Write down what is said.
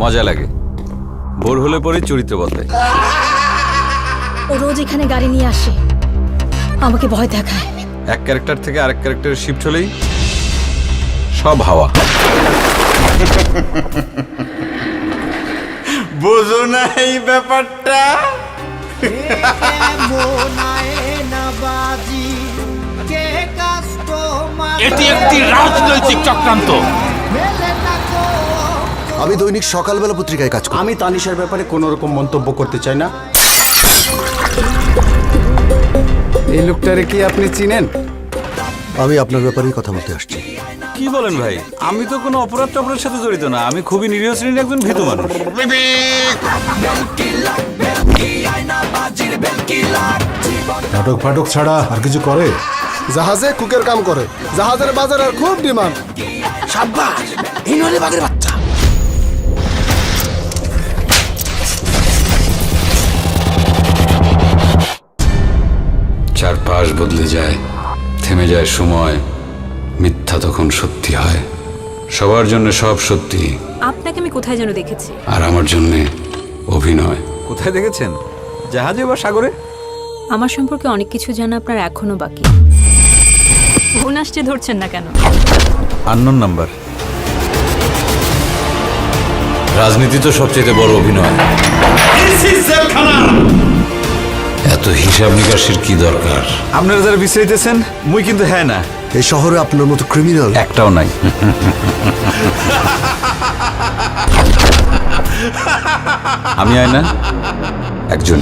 মজা লাগে। ভোর হলে পরে চরিত্র বদলায় ও রোজ এখানে গাড়ি নিয়ে আসে। আমাকে ভয় দেখায়। এক ক্যারেক্টার থেকে আরেক ক্যারেক্টারে শিফট হলেই সব হাওয়া। বোঝো না এই ব্যাপারটা। এটি একটি রাজনৈতিক চক্রান্ত। আমি দৈনিক সকালবেলা পত্রিকায় কাজ করি। আমি তানিশার ব্যাপারে কোনো রকম মন্তব্য করতে চাই না। এই লোকটারে কি আপনি চিনেন? আমি আপনার ব্যাপারেই কথা বলতে আসছি। কি বলেন ভাই? আমি তো কোনো অপরাধ টপরাধের সাথে জড়িত না। আমি খুবই নিরীহ শ্রেণির একজন ভীতু মানুষ। নাটক ফাটক ছাড়া আর কিছু করে? জাহাজে কুকের কাম করে। জাহাজের বাজারের খুব ডিমান্ড। চারপাশ বদলে যায় থেমে যায় সময় মিথ্যা তখন সত্যি হয়। সবার জন্য সব সত্যি। আপনাকে আমি কোথায় যেন দেখেছি? আর আমার জন্যে অভিনয়। কোথায় দেখেছেন? জাহাজে বা সাগরে? আমার সম্পর্কে অনেক কিছু জানা আপনার এখনও বাকি। ফোন আসছে ধরছেন না কেন? Unknown number. রাজনীতি তো সবচেয়ে বড় অভিনয়। এত হিসাব নিকাশের কি দরকার? আপনারা যারা বিশ্রাইতেছেন মুই কিন্তু হ্যাঁ না। এই শহরে আপনার মতো ক্রিমিনাল একটাও নাই। আমি আয় না একজন।